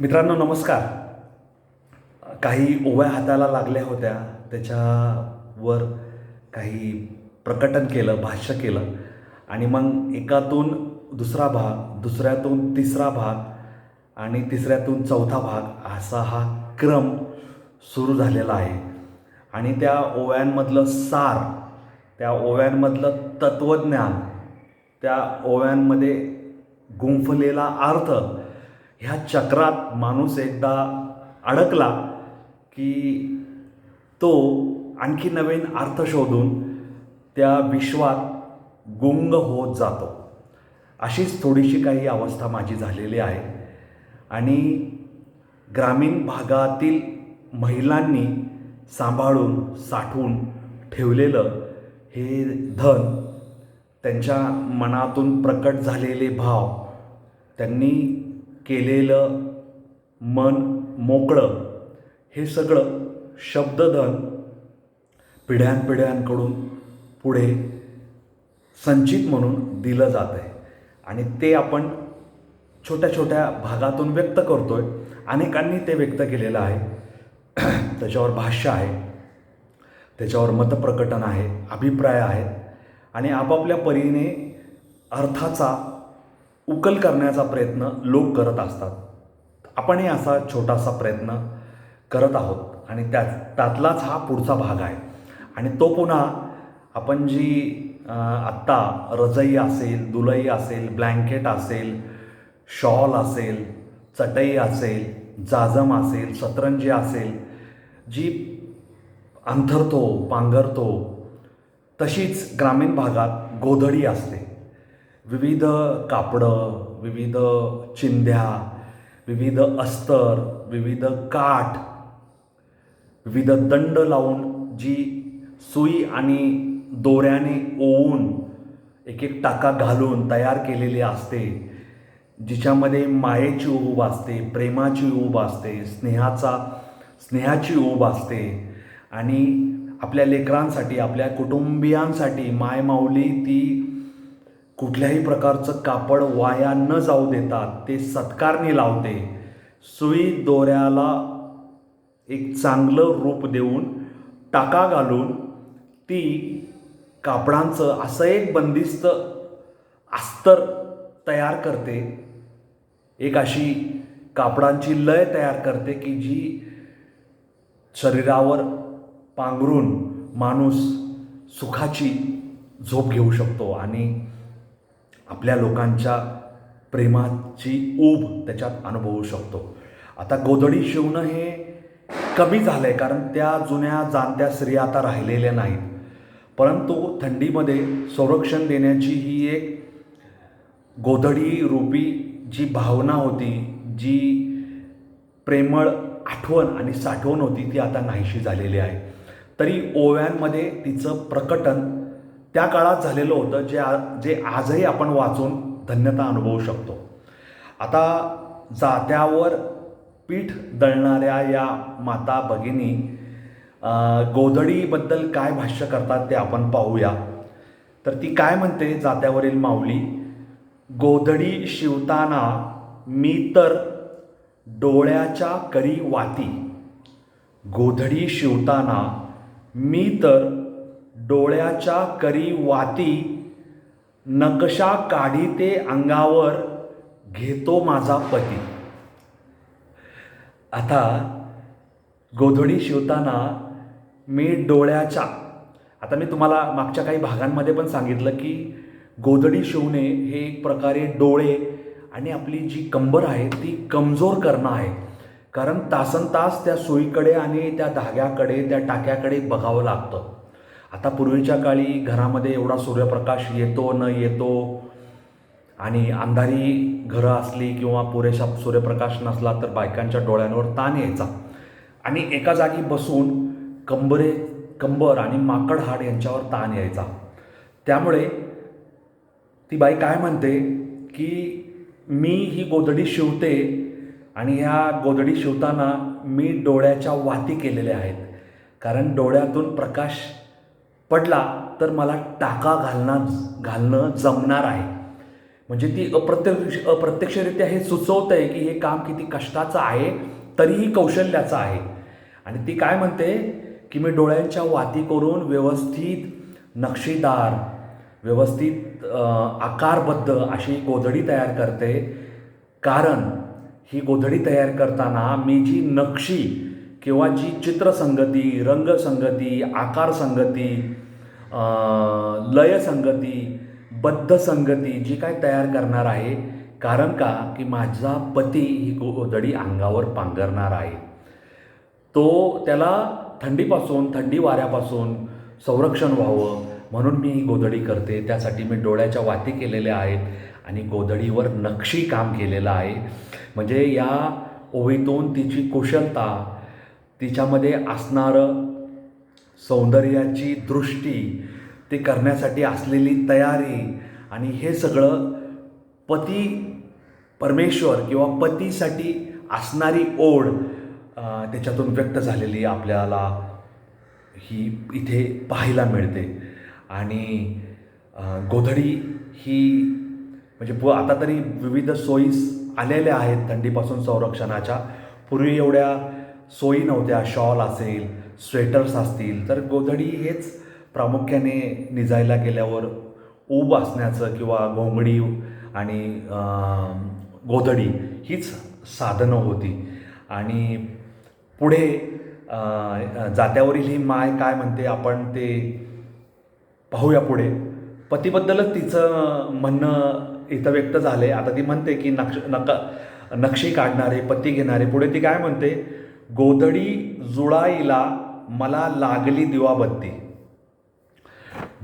मित्रांनो नमस्कार. काही ओव्या हाताला लागल्या होत्या. त्याच्यावर काही प्रकटन केलं भाष्य केलं. आणि मग एकातून दुसरा भाग दुसऱ्यातून तिसरा भाग आणि तिसऱ्यातून चौथा भाग असा हा क्रम सुरू झालेला आहे. आणि त्या ओव्यांमधलं सार त्या ओव्यांमधलं तत्त्वज्ञान त्या ओव्यांमध्ये गुंफलेला अर्थ ह्या चक्रात माणूस एकदा अडकला की तो आणखी नवीन अर्थ शोधून त्या विश्वात गुंग होत जातो. अशीच थोडीशी काही अवस्था माझी झालेली आहे. आणि ग्रामीण भागातील महिलांनी सांभाळून साठवून ठेवलेलं हे धन त्यांच्या मनातून प्रकट झालेले भाव त्यांनी केलेलं मन मोकळं हे सगळं शब्दधन पिढ्यानपिढ्यांकडून पुढे संचित म्हणून दिलं जात आहे. आणि ते आपण छोट्या छोट्या भागातून व्यक्त करतो आहे अनेकांनी ते व्यक्त केलेलं आहे. त्याच्यावर भाष्य आहे. त्याच्यावर मतप्रकटन आहे. अभिप्राय आहेत. आणि आपापल्या परीने अर्थाचा उकल करण्याचा प्रयत्न लोक करत असतात. आपणही असा छोटासा प्रयत्न करत आहोत आणि त्या त्यातलाच हा पुढचा भाग आहे. आणि तो पुन्हा आपण जी आत्ता रजई असेल दुलई असेल ब्लँकेट असेल शॉल असेल चटई असेल जाजम असेल सतरंजी असेल जी अंथरतो पांघरतो तशीच ग्रामीण भागात गोधडी असते. विविध कापडं विविध चिंध्या विविध अस्तर विविध काठ विविध दंड लावून जी सुई आणि दोऱ्याने ओवून एक एक टाका घालून तयार केलेली असते जिच्यामध्ये मायेची ऊब असते प्रेमाची ऊब असते स्नेहाचा स्नेहाची ऊब असते आणि आपल्या लेकरांसाठी आपल्या कुटुंबियांसाठी मायमाऊली ती कुठल्याही प्रकारचं कापड वाया न जाऊ देतात ते सत्कारणी लावते. सुई दोऱ्याला एक चांगलं रूप देऊन टाका घालून ती कापडांचं असं एक बंदिस्त अस्तर तयार करते. एक अशी कापडांची लय तयार करते की जी शरीरावर पांघरून माणूस सुखाची झोप घेऊ शकतो आणि आपल्या लोकांच्या प्रेमाची ऊब त्याच्यात अनुभवू शकतो. आता गोधडी शिवणं हे कमी झालं आहे कारण त्या जुन्या जाणत्या स्त्रिया आता राहिलेल्या नाहीत. परंतु थंडीमध्ये संरक्षण देण्याची ही एक गोधडी रूपी जी भावना होती जी प्रेमळ आठवण आणि साठवण होती ती आता नाहीशी झालेली आहे. तरी ओव्यांमध्ये तिचं प्रकटन त्या काळात झालेलं होतं जे आ जे आजही आपण वाचून धन्यता अनुभवू शकतो. आता जात्यावर पीठ दळणाऱ्या या माता भगिनी गोधडीबद्दल काय भाष्य करतात ते आपण पाहूया. तर ती काय म्हणते जात्यावरील माऊली गोधडी शिवताना मी तर डोळ्याच्या करी वाती. गोधडी शिवताना मी तर डोळ्याच्या करी वाती नकशा काढीते अंगावर घेतो माझा पती. आता गोधडी शिवताना मी डोळ्याच्या आता मी तुम्हाला मागच्या काही भागांमध्ये पण सांगितलं की गोधडी शिवणे हे एक प्रकारे डोळे आणि आपली जी कंबर आहे ती कमजोर करणं आहे. कारण तासन तास त्या सोयीकडे आणि त्या धाग्याकडे त्या टाक्याकडे बघावं लागतं. आता पूर्वीच्या काळी घरामध्ये एवढा सूर्यप्रकाश येतो न येतो. आणि अंधारी घरं असली किंवा पुरेसा सूर्यप्रकाश नसला तर बायकांच्या डोळ्यांवर ताण यायचा. आणि एका जागी बसून कंबरे कंबर आणि माकड हाड यांच्यावर ताण यायचा. त्यामुळे ती बाई काय म्हणते की मी ही गोधडी शिवते आणि ह्या गोधडी शिवताना मी डोळ्याच्या वाती केलेल्या आहेत. कारण डोळ्यातून प्रकाश पडला तर मला टाका घालणार घालणं जमणार आहे. म्हणजे ती अप्रत्यक्ष अप्रत्यक्षरित्या हे सुचवत आहे की हे काम किती कष्टाचं आहे तरीही कौशल्याचं आहे. आणि ती काय म्हणते? की मी डोळ्यांच्या वाती करून व्यवस्थित नक्षीदार व्यवस्थित आकारबद्ध अशी गोधडी तयार करते. कारण ही गोधडी तयार करताना मी जी नक्षी किंवा जी चित्रसंगती रंगसंगती आकारसंगती लयसंगती बद्धसंगती जी काय तयार करणार आहे कारण का की माझा पती ही गोधडी अंगावर पांघरणार आहे. तो त्याला थंडीपासून थंडी वाऱ्यापासून संरक्षण व्हावं म्हणून मी ही गोधडी करते. त्यासाठी मी डोळ्याच्या वाती केलेल्या आहेत आणि गोधडीवर नक्षी काम केलेलं आहे. म्हणजे या ओवीतून तिची कुशलता तिच्यामध्ये असणारं सौंदर्याची दृष्टी ते करण्यासाठी असलेली तयारी आणि हे सगळं पती परमेश्वर किंवा पतीसाठी असणारी ओढ त्याच्यातून व्यक्त झालेली आपल्याला ही इथे पाहायला मिळते. आणि गोधडी ही म्हणजे प आता तरी विविध सोयीस आलेल्या आहेत थंडीपासून संरक्षणाच्या. पूर्वी एवढ्या सोयी नव्हत्या शॉल असेल स्वेटर्स असतील तर गोधडी हेच प्रामुख्याने निजायला गेल्यावर ऊब असण्याचं किंवा घोंगडी आणि गोधडी हीच साधनं होती. आणि पुढे जात्यावरील ही माय काय म्हणते आपण ते पाहूया पुढे. पतीबद्दलच तिचं म्हणणं इथं व्यक्त झालं. आहे आता ती म्हणते की नक्ष नका नक्षी काढणारे पती घेणारे पुढे ती काय म्हणते? गोधडी जुळाईला मला लागली दिवाबत्ती.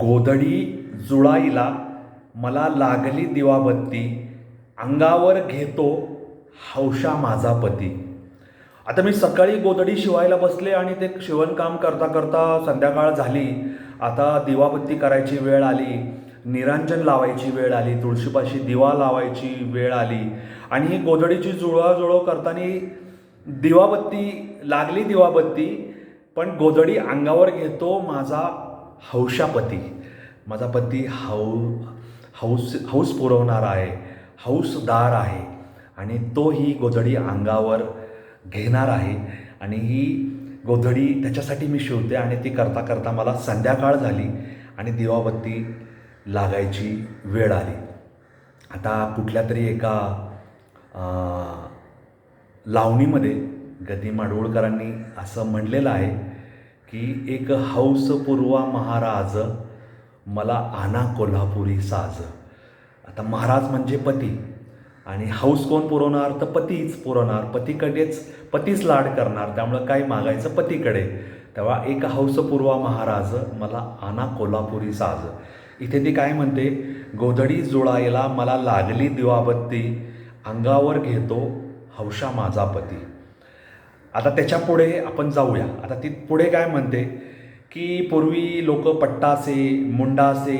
गोधडी जुळाईला मला लागली दिवाबत्ती. अंगावर घेतो हौशा माझा पती. आता मी सकाळी गोधडी शिवायला बसले आणि ते शिवणकाम करता करता संध्याकाळ झाली. आता दिवाबत्ती करायची वेळ आली. निरांजन लावायची वेळ आली. तुळशीपाशी दिवा लावायची वेळ आली. आणि ही गोधडीची जुळवाजुळव करताना दिवाबत्ती लागली दिवाबत्ती पण गोधडी अंगावर घेतो माझा हौशापती माझा पती हौ हौस हौस पुरवणारा आहे हौसदार आहे. आणि तो ही गोधडी अंगावर घेणार आहे. आणि ही गोधडी त्याच्यासाठी मी शिवते आणि ती करता करता मला संध्याकाळ झाली आणि दिवाबत्ती लागायची वेळ आली. आता कुठल्या तरी एका लावणीमध्ये गदी माडगुळकरांनी असं म्हणलेलं आहे की एक हौसपूर्वा महाराज मला आना कोल्हापुरी साज. आता महाराज म्हणजे पती. आणि हौस कोण पुरवणार? तर पतीच पुरवणार. पतीकडेच पतीच लाड करणार. त्यामुळं काय मागायचं पतीकडे. तेव्हा एक हौसपूर्वा महाराज मला आना कोल्हापुरी साज. इथे ती काय म्हणते? गोधडी जुळायला मला लागली दिवाबत्ती. अंगावर घेतो हौशा माझा पती. आता त्याच्या पुढे आपण जाऊया. आता ती पुढे काय म्हणते? की पूर्वी लोक पट्टासे मुंडासे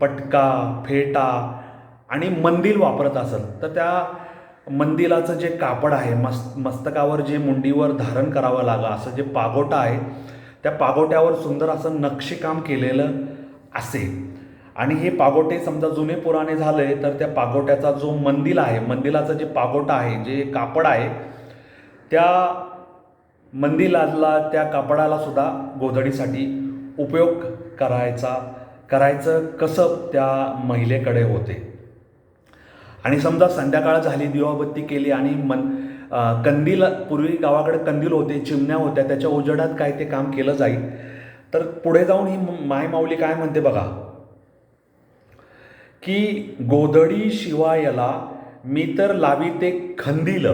पटका फेटा आणि मंदिल वापरत असत तर त्या मंदिलाचं जे कापड आहे मस् मस्तकावर जे मुंडीवर धारण करावं लागा असं जे पागोटा आहे त्या पागोट्यावर सुंदर असं नक्षीकाम केलेलं असे. आणि हे पागोटे समजा जुने पुराणे झाले तर त्या पागोट्याचा जो मंदिल आहे मंदिलाचं जे पागोटा आहे जे कापड आहे त्या मंदिलाला त्या कापडाला सुद्धा गोधडीसाठी उपयोग करायचा करायचं कसं त्या महिलेकडे होते. आणि समजा संध्याकाळ झाली दिवाबत्ती केली आणि मन कंदील पूर्वी गावाकडे कंदील होते चिमण्या होत्या त्याच्या उजेडात काय ते काम केलं जाईल. तर पुढे जाऊन ही मायमाऊली माय माऊली काय म्हणते बघा? की गोधडी शिवायला मी तर लावी ते खंदील.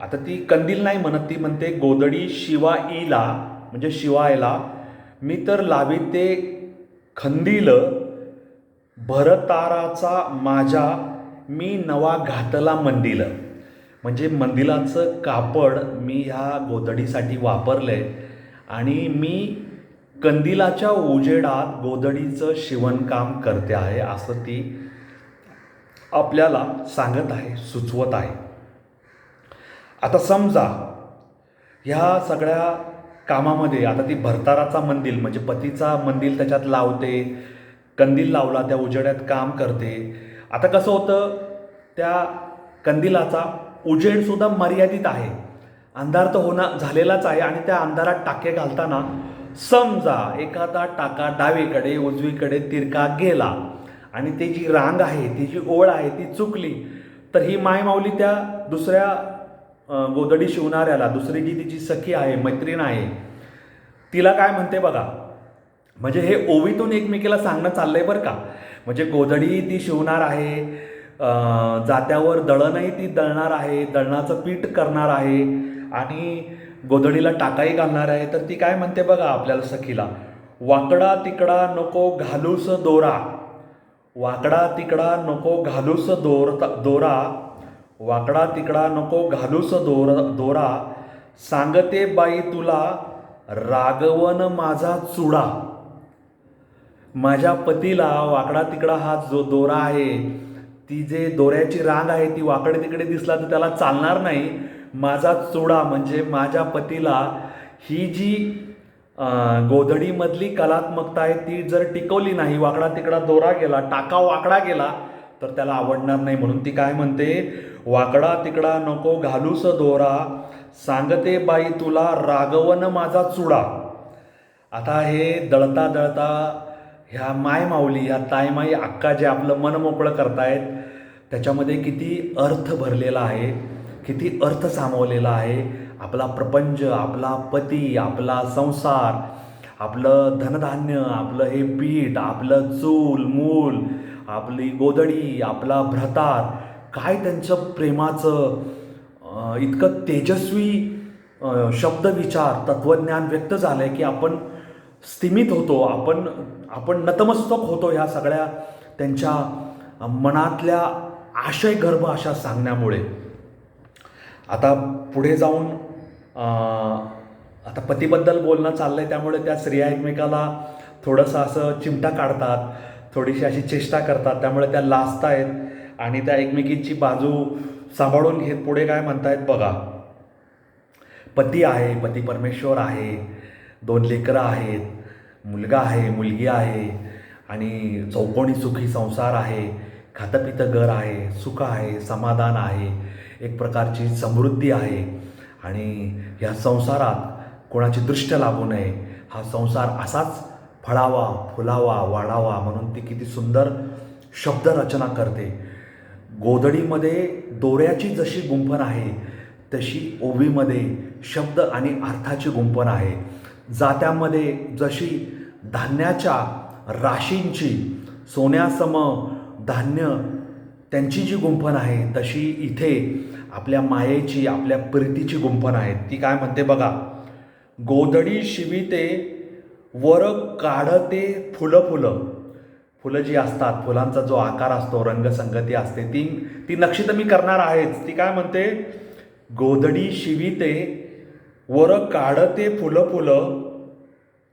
आता ती कंदील नाही म्हणत ती म्हणते गोधडी शिवाईला म्हणजे शिवायला मी तर लावी ते खंदील. भरताराचा माझ्या मी नवा घातला मंदिल. म्हणजे मंदिलाचं कापड मी ह्या गोधडीसाठी आहे आणि मी कंदिलाच्या उजेडात गोधडीचं शिवणकाम करते आहे असं ती आपल्याला सांगत आहे सुचवत आहे. आता समजा ह्या सगळ्या कामामध्ये आता ती भरताराचा मंदिल म्हणजे पतीचा मंदिल त्याच्यात लावते कंदील लावला त्या उजेड्यात काम करते. आता कसं होतं त्या कंदिलाचा उजेडसुद्धा मर्यादित आहे. अंधार तर होणार झालेलाच आहे आणि त्या अंधारात टाके घालताना समजा एखादा टाका डावीकडे उजवीकडे तिरका गेला आणि ती जी रांग आहे ती जी ओळ आहे ती चुकली तर ही मायमाऊली त्या दुसऱ्या गोदडी शिवणाऱ्याला दुसरी जी तिची सखी आहे मैत्रीण आहे तिला काय म्हणते बघा म्हणजे हे ओवीतून एकमेकीला सांगणं चाललंय बरं का? म्हणजे गोधडी ती शिवणार आहे जात्यावर दळणही ती दळणार आहे दळणाचं पीठ करणार आहे आणि गोधडीला टाकाही घालणार आहे. तर ती काय म्हणते बघा आपल्याला सखीला वाकडा तिकडा नको घालूस दोरा. वाकडा तिकडा नको घालूस दोर दोरा. वाकडा तिकडा नको घालूस दोर दोरा. सांगते बाई तुला रागवन माझा चुडा. माझ्या पतीला वाकडा तिकडा हा जो दोरा आहे ती जे दोऱ्याची रांग आहे ती वाकडे तिकडे दिसला तर त्याला चालणार नाही. माझा चुडा म्हणजे माझ्या पतीला ही जी गोधडीमधली कलात्मकता आहे ती जर टिकवली नाही वाकडा तिकडा दोरा गेला टाका वाकडा गेला तर त्याला आवडणार नाही म्हणून ती काय म्हणते वाकडा तिकडा नको घालूस दोरा सांगते बाई तुला रागवन माझा चुडा. आता हे दळता दळता ह्या माय माऊली ह्या तायमाई अक्का जे आपलं मन मोकळं करतायत त्याच्यामध्ये किती अर्थ भरलेला आहे. किती अर्थ सामावलेला आहे. आपला प्रपंच आपला पती आपला संसार आपलं धनधान्य आपलं हे पीठ आपलं चूल मूल आपली गोदडी आपला भ्रतार काय त्यांचं प्रेमाचं इतकं तेजस्वी शब्द विचार तत्वज्ञान व्यक्त झालंय की आपण स्थिमित होतो आपण आपण नतमस्तक होतो ह्या सगळ्या त्यांच्या मनातल्या आशय गर्भ अशा सांगण्यामुळे. आता पुढे जाऊन आता पतीबद्दल बोलणं चाललंय त्यामुळे त्या स्त्रिया एकमेकाला थोडंसं असं चिमटा काढतात थोडीशी अशी चेष्टा करतात त्यामुळे त्या लाजतायत आणि त्या एकमेकींची बाजू सांभाळून घेत पुढे काय म्हणतायत बघा. पती आहे पती परमेश्वर आहे दोन लेकरं आहेत मुलगा आहे मुलगी आहे आणि चौकोनी सुखी संसार आहे खातपितं घर आहे सुख आहे समाधान आहे. एक प्रकारची समृद्धी आहे. आणि ह्या संसारात कोणाची दृष्ट लागू नये हा संसार असाच फळावा फुलावा वाढावा म्हणून ती किती सुंदर शब्दरचना करते. गोधडीमध्ये दोऱ्याची जशी गुंफण आहे तशी ओवीमध्ये शब्द आणि अर्थाची गुंफण आहे. जात्यामध्ये जशी धान्याच्या राशींची सोन्यासम धान्य त्यांची जी गुंफण आहे तशी इथे आपल्या मायेची आपल्या प्रीतीची गुंफण आहे ती काय म्हणते बघा गोधडी शिविते वर काढते फुलं फुलं. फुलं जी असतात फुलांचा जो आकार असतो रंगसंगती असते ती ती नक्षी तर मी करणार आहेच. ती काय म्हणते गोधडी शिविते वर काढते फुलं फुलं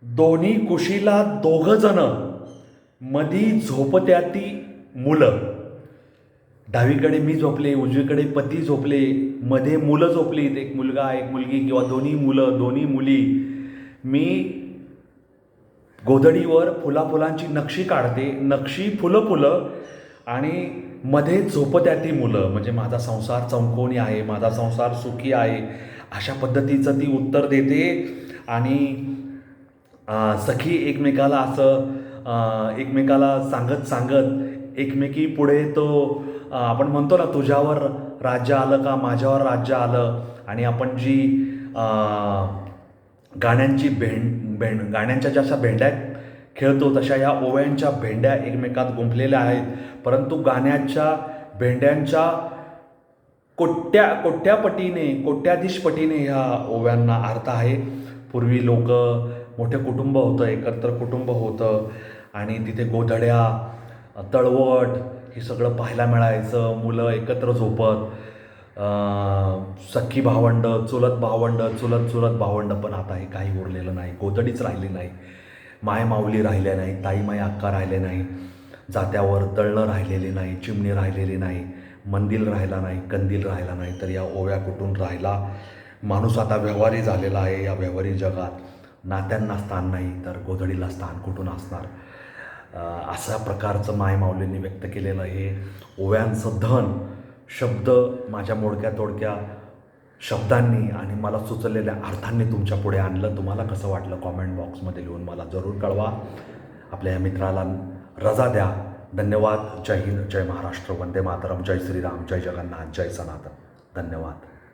दोन्ही कुशीला दोघ जण मधी झोपत्याती मुलं. डावीकडे मी झोपले उजवीकडे पती झोपले मध्ये मुलं झोपलीत एक मुलगा एक मुलगी किंवा दोन्ही मुलं दोन्ही मुली. मी गोधडीवर फुला फुलांची नक्षी काढते नक्षी फुलं फुलं आणि मध्ये झोपत्या ती मुलं. म्हणजे माझा संसार चौकोनी आहे माझा संसार सुखी आहे अशा पद्धतीचं ती उत्तर देते. आणि सखी एकमेकाला असं एकमेकाला सांगत सांगत एकमेकी पुढे तो आपण म्हणतो ना तुझ्यावर राज्य आलं का माझ्यावर राज्य आलं? आणि आपण जी गाण्यांची भेंड भेंड गाण्यांच्या जशा भेंड्या खेळतो तशा या ओव्यांच्या भेंड्या एकमेकात गुंफलेल्या आहेत. परंतु गाण्याच्या भेंड्यांच्या कोट्या कोट्यापटीने कोट्याधीशपटीने ह्या ओव्यांना अर्थ आहे. पूर्वी लोक मोठे कुटुंब होतं एकत्र कुटुंब होतं. आणि तिथे गोधड्या तळवट हे सगळं पाहायला मिळायचं मुलं एकत्र झोपत सख्खी भावंड चुलत भावंड चुलत चुलत भावंड पण आता हे काही उरलेलं नाही गोधडीच राहिली नाही. माय माऊली राहिल्या नाही ताई माई अक्का राहिले नाही जात्यावर तळणं राहिलेली नाही चिमणी राहिलेली नाही मंदिर राहिला नाही कंदील राहिला नाही तर या ओव्या कुठून राहिला? माणूस आता व्यवहारी झालेला आहे या व्यवहारी जगात. नात्यांना स्थान नाही तर गोधडीला स्थान कुठून असणार? अशा प्रकारचं माय माऊलींनी व्यक्त केलेलं हे ओव्यांचं धन शब्द माझ्या मोडक्या तोडक्या शब्दांनी आणि मला सुचलेल्या अर्थांनी तुमच्यापुढे आणलं. तुम्हाला कसं वाटलं कॉमेंट बॉक्समध्ये लिहून मला जरूर कळवा. आपल्या या मित्राला रजा द्या. धन्यवाद. जय हिंद. जय महाराष्ट्र. वंदे मातरम. जय श्रीराम. जय जगन्नाथ. जय सनातन. धन्यवाद.